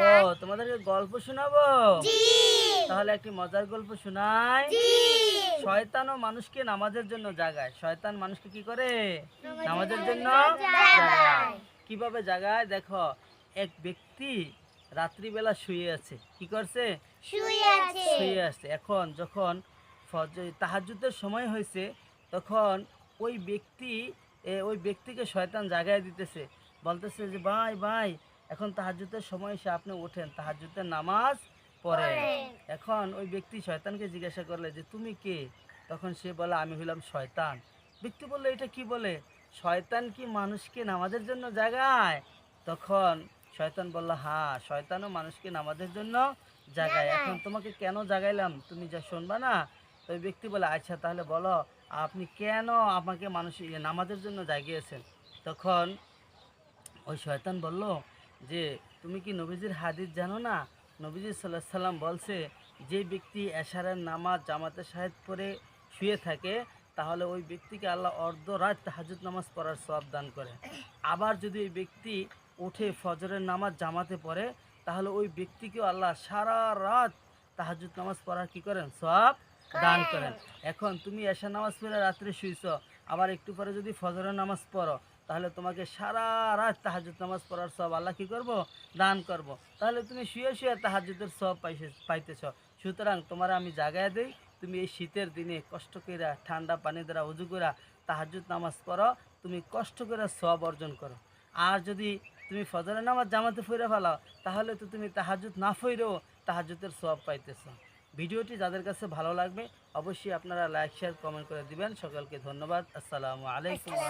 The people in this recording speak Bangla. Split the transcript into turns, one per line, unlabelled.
ও তোমাদেরকে গল্প শোনাবো? তাহলে একটি মজার গল্প শোনাই। শয়তান ও মানুষকে নামাজের জন্য জাগায়। শয়তান মানুষকে কি করে? নামাজের জন্য কীভাবে জাগায়? দেখো এক ব্যক্তি রাত্রিবেলা শুয়ে আছে। কি করছে?
শুয়ে আছে।
শুয়ে আছে। এখন যখন তাহাজ্জুদের সময় হয়েছে তখন ওই ব্যক্তি ওই ব্যক্তিকে শয়তান জাগায় দিতেছে। বলতেছে যে ভাই ভাই এখন তাহাজ্জুদের সময় এসে আপনি ওঠেন তাহাজ্জুদের নামাজ পড়েন। এখন ওই ব্যক্তি শয়তানকে জিজ্ঞাসা করলে যে তুমি কে? তখন সে বলে আমি হইলাম শয়তান। ব্যক্তি বললে এটা কি বলে? শয়তান কি মানুষকে নামাজের জন্য জাগায়? তখন শয়তান বলল হ্যাঁ শয়তানও মানুষকে নামাজের জন্য
জাগায়।
এখন তোমাকে কেন জাগাইলাম? তুমি যা শুনবা না? তো ওই ব্যক্তি বলে আচ্ছা তাহলে বলো আপনি কেন আমাকে মানুষ ইয়ে নামাজের জন্য জাগিয়েছেন? তখন ওই শয়তান বলল যে তুমি কি নবীজির হাদিস জানো না? নবীজি সাল্লাহ সাল্লাম বলছে, যে ব্যক্তি এশারের নামাজ জামাতের সাহেব পরে শুয়ে থাকে, তাহলে ওই ব্যক্তিকে আল্লাহ অর্ধ রাত তাহাজুদ নামাজ পড়ার সব দান করে। আবার যদি ওই ব্যক্তি উঠে ফজরের নামাজ জামাতে পড়ে, তাহলে ওই ব্যক্তিকেও আল্লাহ সারা রাত তাহাজুদ নামাজ পড়ার কি করেন? সব দান করেন। এখন তুমি এশা নামাজ পড়ে রাত্রে শুইছ, আবার একটু পরে যদি ফজরের নামাজ পড়ো তাহলে তোমাকে সারা রাত তাহাজুদ নামাজ পড়ার সব আল্লাহ কি করব? দান করব। তাহলে তুমি শুয়ে শুয়ে তাহাজুদের সব পাইছে, পাইতেছ। সুতরাং তোমার আমি জাগায় দিই, তুমি এই শীতের দিনে কষ্ট কইরা, ঠান্ডা পানি দ্বারা উজু কইরা তাহাজুদ নামাজ পড়ো, তুমি কষ্ট করে সব অর্জন করো। আর যদি তুমি ফজরের নামাজ জামাতে ফিরে ফেলাও, তাহলে তো তুমি তাহাজুদ না ফিরেও তাহাজুদের সব পাইতেছ। ভিডিওটি যাদের কাছে ভালো লাগবে, অবশ্যই আপনারা লাইক, শেয়ার, কমেন্ট করে দিবেন। সকলকে ধন্যবাদ। আসসালামু আলাইকুম।